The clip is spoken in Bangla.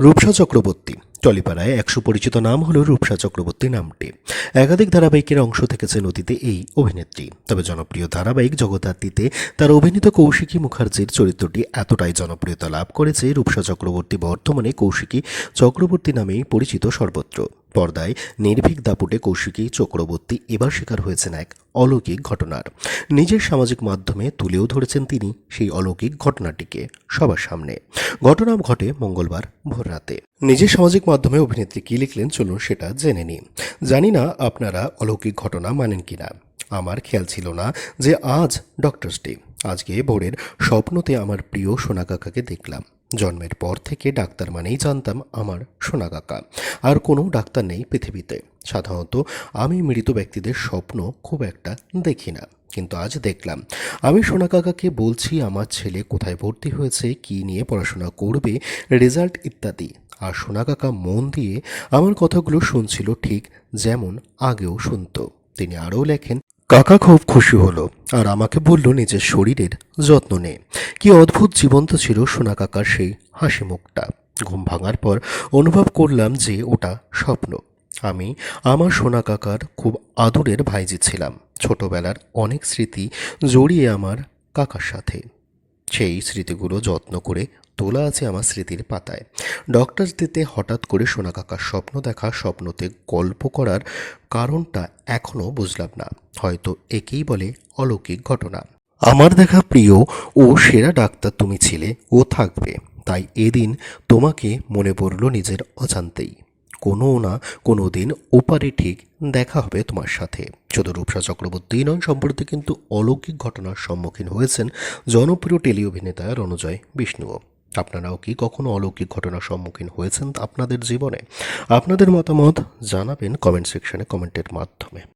রূপসা চক্রবর্তী। টলিপাড়ায় একশো পরিচিত নাম হলো রূপসা চক্রবর্তী নামটি। একাধিক ধারাবাহিকের অংশ থেকেছে নদীতে এই অভিনেত্রী। তবে জনপ্রিয় ধারাবাহিক জগদ্ধাত্রীতে তার অভিনীত কৌশিকী মুখার্জির চরিত্রটি এতটাই জনপ্রিয়তা লাভ করেছে রূপসা চক্রবর্তী বর্তমানে কৌশিকী চক্রবর্তী নামেই পরিচিত সর্বত্র। পর্দায় নির্ভীক দাপুটে কৌশিকী চক্রবর্তী এবার শিকার হয়েছেন এক অলৌকিক ঘটনার। নিজের সামাজিক মাধ্যমে তুলেও ধরেছেন তিনি সেই অলৌকিক ঘটনাটিকে সবার সামনে। ঘটনা ঘটে মঙ্গলবার ভোর রাতে। নিজের সামাজিক মাধ্যমে অভিনেত্রী কী লিখলেন চলুন সেটা জেনে নিন জানি না আপনারা অলৌকিক ঘটনা মানেন কিনা। আমার খেয়াল ছিল না যে আজ ডক্টরস ডে। আজকে ভোরের স্বপ্নতে আমার প্রিয় সোনা কাকাকে দেখলাম। জন্মের পর থেকে ডাক্তার মানেই জানতাম আমার সোনা কাকা। আর কোনো ডাক্তার নেই পৃথিবীতে। সাধারণত আমি মৃত ব্যক্তিদের স্বপ্ন খুব একটা দেখি না। কিন্তু আজ দেখলাম, আমি সোনা কাকাকে বলছি আমার ছেলে কোথায় ভর্তি হয়েছে, কী নিয়ে পড়াশোনা করবে, রেজাল্ট ইত্যাদি। আর সোনা কাকা মন দিয়ে আমার কথাগুলো শুনছিল ঠিক যেমন আগেও শুনতো। তিনি আরও লেখেন কাকা খুব খুশি হলো আর আমাকে বলল নিজের শরীরের যত্ন নে। কি অদ্ভুত জীবন্ত ছিল সোনা কাকার সেই হাসি মুখটা। ঘুম ভাঙার পর অনুভব করলাম যে ওটা স্বপ্ন। আমি আমার সোনা কাকার খুব আদরের ভাইজি ছিলাম। ছোটবেলার অনেক স্মৃতি জড়িয়ে আমার কাকার সাথে। সেই স্মৃতিগুলো যত্ন করে তোলা আছে আমার স্মৃতির পাতায়। ডক্টর দিতে হঠাৎ করে সোনা কাকার স্বপ্ন দেখা স্বপ্নতে গল্প করার কারণটা এখনও বুঝলাম না। হয়তো একেই বলে অলৌকিক ঘটনা। আমার দেখা প্রিয় ও সেরা ডাক্তার তুমি ছিলে, ও থাকবে। তাই এদিন তোমাকে মনে পড়ল নিজের অজান্তেই। কোনো না কোনো দিন ওপারে ঠিক দেখা হবে তোমার সাথে। শুধু রূপসা চক্রবর্তী নয় সম্প্রতি কিন্তু অলৌকিক ঘটনার সম্মুখীন হয়েছেন জনপ্রিয় টেলি অভিনেতা রণজয় বিষ্ণুও। আপনারাও কি কখনো অলৌকিক ঘটনার সম্মুখীন হয়েছেন আপনাদের জীবনে? আপনাদের মতামত জানাবেন কমেন্ট সেকশনে কমেন্টের মাধ্যমে।